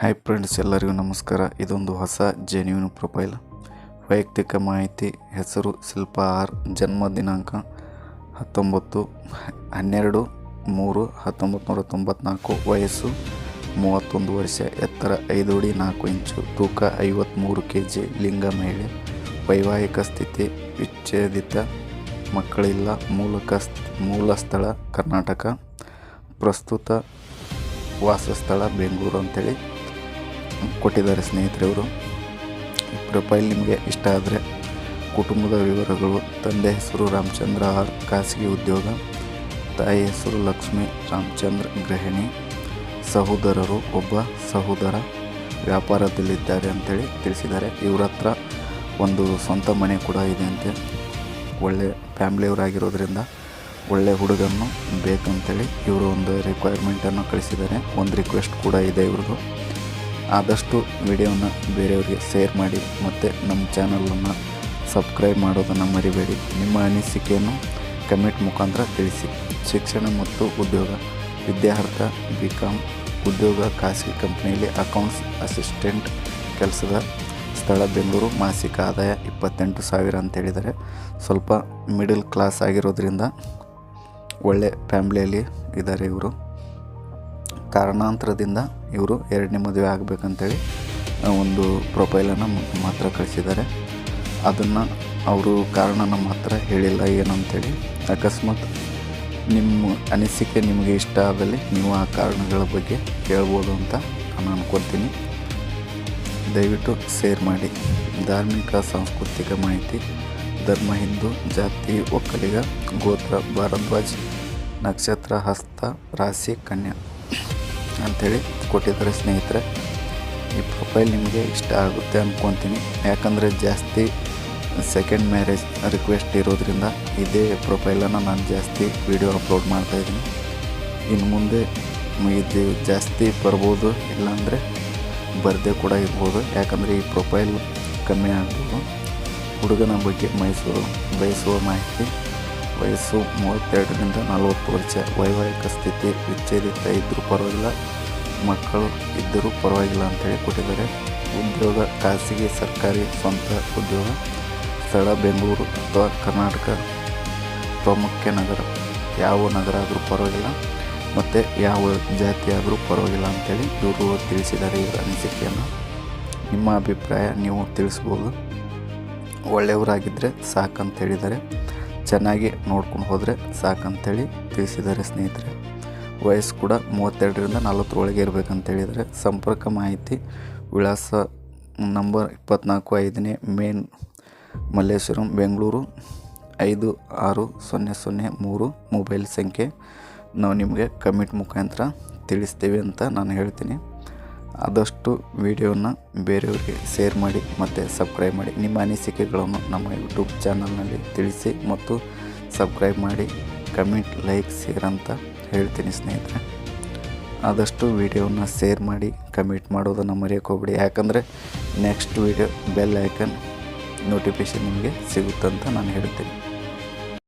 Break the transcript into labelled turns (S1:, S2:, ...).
S1: Hi friends ಎಲ್ಲರಿಗೂ ನಮಸ್ಕಾರ. ಇದೊಂದು ಹೊಸ ಜೆನ್ಯೂನ್ ಪ್ರೊಫೈಲ್ ವೈಯಕ್ತಿಕ ಮಾಹಿತಿ, ಹೆಸರು ಶಿಲ್ಪ ಆರ್, ಜನ್ಮ ದಿನಾಂಕ ಹತ್ತೊಂಬತ್ತು, ಹನ್ನೆರಡು, ಮೂರು ಹತ್ತೊಂಬತ್ತು ನೂರ ತೊಂಬತ್ನಾಲ್ಕು, ವಯಸ್ಸು ಮೂವತ್ತೊಂದು ವರ್ಷ, ಎತ್ತರ ಐದು ಅಡಿ ನಾಲ್ಕು ಇಂಚು, ತೂಕ ಐವತ್ತ್ಮೂರು ಕೆ ಜಿ ಲಿಂಗ ಮಹಿಳೆ, ವೈವಾಹಿಕ ಸ್ಥಿತಿ ವಿಚ್ಛೇದಿತ ಮಕ್ಕಳಿಲ್ಲ, ಮೂಲಕ ಮೂಲ ಸ್ಥಳ ಕರ್ನಾಟಕ, ಪ್ರಸ್ತುತ ವಾಸಸ್ಥಳ, ಬೆಂಗಳೂರು ಅಂತೇಳಿ ಕೊಟ್ಟಿದ್ದಾರೆ ಸ್ನೇಹಿತರವರು. ಈ ಪ್ರೊಫೈಲ್ ನಿಮಗೆ ಇಷ್ಟ ಆದರೆ ಕುಟುಂಬದ ವಿವರಗಳು, ತಂದೆ ಹೆಸರು ರಾಮಚಂದ್ರ, ಆರ್, ಖಾಸಗಿ ಉದ್ಯೋಗ, ತಾಯಿ ಹೆಸರು ಲಕ್ಷ್ಮಿ, ರಾಮಚಂದ್ರ ಗೃಹಿಣಿ, ಸಹೋದರರು ಒಬ್ಬ ಸಹೋದರ ವ್ಯಾಪಾರದಲ್ಲಿದ್ದಾರೆ ಅಂತೇಳಿ ತಿಳಿಸಿದ್ದಾರೆ. ಇವ್ರ ಹತ್ರ ಒಂದು ಸ್ವಂತ ಮನೆ ಕೂಡ ಇದೆ ಅಂತೆ. ಒಳ್ಳೆ ಫ್ಯಾಮ್ಲಿಯವರಾಗಿರೋದ್ರಿಂದ ಒಳ್ಳೆ ಹುಡುಗನ್ನು ಬೇಕಂತೇಳಿ ಇವರು ಒಂದು ರಿಕ್ವೈರ್ಮೆಂಟನ್ನು ಕಳಿಸಿದ್ದಾರೆ. ಒಂದು ರಿಕ್ವೆಸ್ಟ್ ಕೂಡ ಇದೆ ಇವ್ರದ್ದು. ಆದಷ್ಟು ವಿಡಿಯೋನ ಬೇರೆಯವರಿಗೆ ಶೇರ್ ಮಾಡಿ ಮತ್ತು ನಮ್ಮ ಚಾನಲನ್ನು ಸಬ್ಸ್ಕ್ರೈಬ್ ಮಾಡೋದನ್ನು ಮರಿಬೇಡಿ. ನಿಮ್ಮ ಅನಿಸಿಕೆಯನ್ನು ಕಮೆಂಟ್ ಮುಖಾಂತರ ತಿಳಿಸಿ. ಶಿಕ್ಷಣ ಮತ್ತು ಉದ್ಯೋಗ. ವಿದ್ಯಾರ್ಥ ಬಿ ಕಾಮ್ ಉದ್ಯೋಗ ಖಾಸಗಿ ಕಂಪ್ನಿಯಲ್ಲಿ ಅಕೌಂಟ್ಸ್ ಅಸಿಸ್ಟೆಂಟ್ ಕೆಲಸದ ಸ್ಥಳ ಬೆಂಗಳೂರು. ಮಾಸಿಕ ಆದಾಯ ಇಪ್ಪತ್ತೆಂಟು ಸಾವಿರ ಅಂತ ಹೇಳಿದರೆ ಸ್ವಲ್ಪ ಮಿಡಲ್ ಕ್ಲಾಸ್ ಆಗಿರೋದ್ರಿಂದ ಒಳ್ಳೆ ಫ್ಯಾಮ್ಲಿಯಲ್ಲಿ ಇದ್ದಾರೆ ಇವರು. ಕಾರಣಾಂತರದಿಂದ ಇವರು ಎರಡನೇ ಮದುವೆ ಆಗಬೇಕಂತೇಳಿ ಒಂದು ಪ್ರೊಫೈಲನ್ನು ಮಾತ್ರ ಕಳಿಸಿದ್ದಾರೆ. ಅದನ್ನು ಅವರು ಕಾರಣ ನಮ್ಮ ಹತ್ರ ಹೇಳಿಲ್ಲ ಏನಂತೇಳಿ, ಅಕಸ್ಮಾತ್ ನಿಮ್ಮ ಅನಿಸಿಕೆ ನಿಮಗೆ ಇಷ್ಟ ಆದಲ್ಲಿ ನೀವು ಆ ಕಾರಣಗಳ ಬಗ್ಗೆ ಕೇಳ್ಬೋದು ಅಂತ ನಾನು ಅನ್ಕೊತೀನಿ ದಯವಿಟ್ಟು ಶೇರ್ ಮಾಡಿ. ಧಾರ್ಮಿಕ, ಸಾಂಸ್ಕೃತಿಕ ಮಾಹಿತಿ, ಧರ್ಮ, ಹಿಂದೂ, ಜಾತಿ, ಒಕ್ಕಲಿಗ, ಗೋತ್ರ, ಭಾರದ್ವಾಜ್, ನಕ್ಷತ್ರ, ಹಸ್ತ, ರಾಶಿ, ಕನ್ಯಾ. ಅಂಥೇಳಿ ಕೊಟ್ಟಿದ್ದಾರೆ ಸ್ನೇಹಿತರೆ. ಈ ಪ್ರೊಫೈಲ್ ನಿಮಗೆ ಇಷ್ಟ ಆಗುತ್ತೆ ಅಂದ್ಕೊತೀನಿ ಯಾಕಂದರೆ ಜಾಸ್ತಿ ಸೆಕೆಂಡ್ ಮ್ಯಾರೇಜ್ ರಿಕ್ವೆಸ್ಟ್ ಇರೋದ್ರಿಂದ ಇದೇ ಪ್ರೊಫೈಲನ್ನು ನಾನು ಜಾಸ್ತಿ ವಿಡಿಯೋ ಅಪ್ಲೋಡ್ ಮಾಡ್ತಾಯಿದ್ದೀನಿ ಇನ್ನು ಮುಂದೆ ಇದು ಜಾಸ್ತಿ ಬರ್ಬೋದು, ಇಲ್ಲಾಂದರೆ ಬರದೇ ಕೂಡ ಇರ್ಬೋದು. ಯಾಕಂದರೆ ಈ ಪ್ರೊಫೈಲ್ ಕಮ್ಮಿ ಆಗ್ಬೋದು. ಹುಡುಗನ ಬಗ್ಗೆ ಮೈಸೂರು ಬಯಸುವ ಮಾಹಿತಿ ವಯಸ್ಸು ಮೂವತ್ತೆರಡರಿಂದ ನಲವತ್ತು ವರ್ಷ. ವೈವಾಹಿಕ ಸ್ಥಿತಿ ವಿಚ್ಛೇದಿತ ಇದ್ದರೂ ಪರವಾಗಿಲ್ಲ. ಮಕ್ಕಳು ಇದ್ದರೂ ಪರವಾಗಿಲ್ಲ ಅಂತೇಳಿ ಕೊಟ್ಟಿದ್ದಾರೆ ಉದ್ಯೋಗ, ಖಾಸಗಿ, ಸರ್ಕಾರಿ ಸ್ವಂತ ಉದ್ಯೋಗ. ಸ್ಥಳ ಬೆಂಗಳೂರು ಅಥವಾ ಕರ್ನಾಟಕ ಪ್ರಾಮುಖ್ಯ ನಗರ. ಯಾವ ನಗರ ಆದರೂ ಪರವಾಗಿಲ್ಲ. ಮತ್ತು ಯಾವ ಜಾತಿ ಆದರೂ ಪರವಾಗಿಲ್ಲ ಅಂತೇಳಿ ಇವರು ತಿಳಿಸಿದ್ದಾರೆ ಇವರ ಅನಿಸಿಕೆಯನ್ನು. ನಿಮ್ಮ ಅಭಿಪ್ರಾಯ ನೀವು ತಿಳಿಸ್ಬೋದು. ಒಳ್ಳೆಯವರಾಗಿದ್ದರೆ ಸಾಕಂತ ಹೇಳಿದ್ದಾರೆ. ಚೆನ್ನಾಗಿ ನೋಡ್ಕೊಂಡು ಹೋದರೆ ಸಾಕಂತೇಳಿ ತಿಳಿಸಿದ್ದಾರೆ ಸ್ನೇಹಿತರೆ. ವಯಸ್ಸು ಕೂಡ ಮೂವತ್ತೆರಡರಿಂದ ನಲವತ್ತರೊಳಗೆ ಇರಬೇಕಂತೇಳಿದರೆ ಸಂಪರ್ಕ ಮಾಹಿತಿ ವಿಳಾಸ ನಂಬರ್ ಇಪ್ಪತ್ನಾಲ್ಕು ಐದನೇ ಮೇನ್ ಮಲ್ಲೇಶ್ವರಂ, ಬೆಂಗಳೂರು ಐದು ಆರು ಸೊನ್ನೆ ಸೊನ್ನೆ ಮೂರು ಮೊಬೈಲ್ ಸಂಖ್ಯೆ. ನಾವು ನಿಮಗೆ ಕಮಿಟ್ ಮುಖಾಂತರ ತಿಳಿಸ್ತೀವಿ ಅಂತ ನಾನು ಹೇಳ್ತೀನಿ. ಆದಷ್ಟು ವಿಡಿಯೋನ ಬೇರೆಯವರಿಗೆ ಶೇರ್ ಮಾಡಿ ಮತ್ತು ಸಬ್ಸ್ಕ್ರೈಬ್ ಮಾಡಿ. ನಿಮ್ಮ ಅನಿಸಿಕೆಗಳನ್ನು ನಮ್ಮ ಯೂಟ್ಯೂಬ್ ಚಾನಲ್ನಲ್ಲಿ ತಿಳಿಸಿ ಮತ್ತು ಸಬ್ಸ್ಕ್ರೈಬ್ ಮಾಡಿ. ಕಮೆಂಟ್ ಲೈಕ್ ಶೇರ್ ಅಂತ ಹೇಳ್ತೀನಿ ಸ್ನೇಹಿತರೆ. ಆದಷ್ಟು ವಿಡಿಯೋನ ಶೇರ್ ಮಾಡಿ ಕಮೆಂಟ್ ಮಾಡೋದನ್ನು ಮರೆಯೋಕೆ ಹೋಗ್ಬಿಡಿ. ಯಾಕಂದರೆ next video bell icon notification ನಿಮಗೆ ಸಿಗುತ್ತಂತ ನಾನು ಹೇಳ್ತೀನಿ.